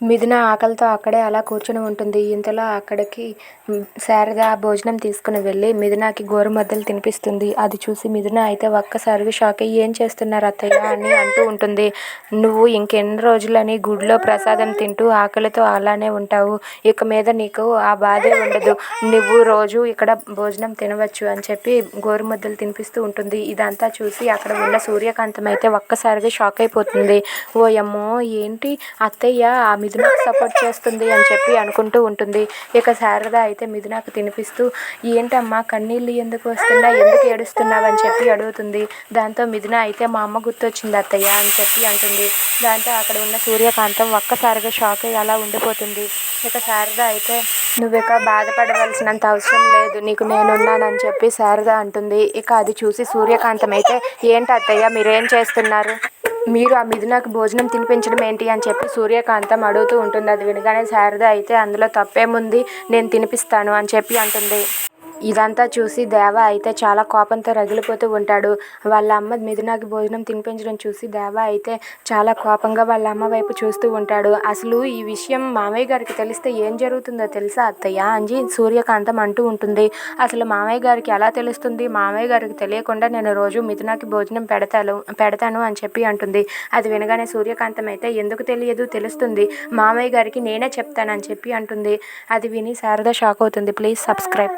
మిథున ఆకలితో అక్కడే అలా కూర్చుని ఉంటుంది. ఇంతలో అక్కడికి శారద భోజనం తీసుకుని వెళ్ళి మిథునకి గోరుమద్దలు తినిపిస్తుంది. అది చూసి మిథున అయితే ఒక్కసారిగా షాక్ అయ్యి ఏం చేస్తున్నారు అత్తయ్య అని అంటూ ఉంటుంది. నువ్వు ఇంకెన్ని రోజులని గుడిలో ప్రసాదం తింటూ ఆకలితో అలానే ఉంటావు. ఇక మీద నీకు ఆ బాధే ఉండదు. నువ్వు రోజు ఇక్కడ భోజనం తినవచ్చు అని చెప్పి గోరుమద్దలు తినిపిస్తూ ఉంటుంది. ఇదంతా చూసి అక్కడ ఉన్న సూర్యకాంతం అయితే ఒక్కసారిగా షాక్ అయిపోతుంది. ఓయమ్మో ఏంటి అత్తయ్య ఆ మిథునకి సపోర్ట్ చేస్తుంది అని చెప్పి అనుకుంటూ ఉంటుంది. ఇక శారద అయితే మిథునకి తినిపిస్తూ ఏంటమ్మా కన్నీళ్ళు ఎందుకు వస్తున్నా ఎందుకు ఏడుస్తున్నావు అని చెప్పి అడుగుతుంది. దాంతో మిథున అయితే మా అమ్మ గుర్తొచ్చింది అత్తయ్య అని చెప్పి అంటుంది. దాంతో అక్కడ ఉన్న సూర్యకాంతం ఒక్కసారిగా షాక్ అయ్యి అలా ఉండిపోతుంది. ఇక శారద అయితే నువ్విక బాధపడవలసినంత అవసరం లేదు. నీకు నేనున్నానని చెప్పి శారద అంటుంది. ఇక అది చూసి సూర్యకాంతం అయితే ఏంటి అత్తయ్య మీరేం చేస్తున్నారు? మీరు ఆ మిథునకు భోజనం తినిపించడం ఏంటి అని చెప్పి సూర్యకాంతం అడుగుతూ ఉంటుంది. అది వినగానే శారద అయితే అందులో తప్పేముంది నేను తినిపిస్తాను అని చెప్పి అంటుంది. ఇదంతా చూసి దేవ అయితే చాలా కోపంతో రగిలిపోతూ ఉంటాడు. వాళ్ళ అమ్మ మిథునాకి భోజనం తినిపించడం చూసి దేవ అయితే చాలా కోపంగా వాళ్ళ అమ్మ వైపు చూస్తూ ఉంటాడు. అసలు ఈ విషయం మామయ్య గారికి తెలిస్తే ఏం జరుగుతుందో తెలుసా అత్తయ్య అని సూర్యకాంతం అంటూ ఉంటుంది. అసలు మామయ్య గారికి ఎలా తెలుస్తుంది? మామయ్య గారికి తెలియకుండా నేను రోజు మిథునాకి భోజనం పెడతాను పెడతాను అని చెప్పి అంటుంది. అది వినగానే సూర్యకాంతం అయితే ఎందుకు తెలియదు తెలుస్తుంది. మామయ్య గారికి నేనే చెప్తానని చెప్పి అంటుంది. అది విని శారద షాక్ అవుతుంది. Please subscribe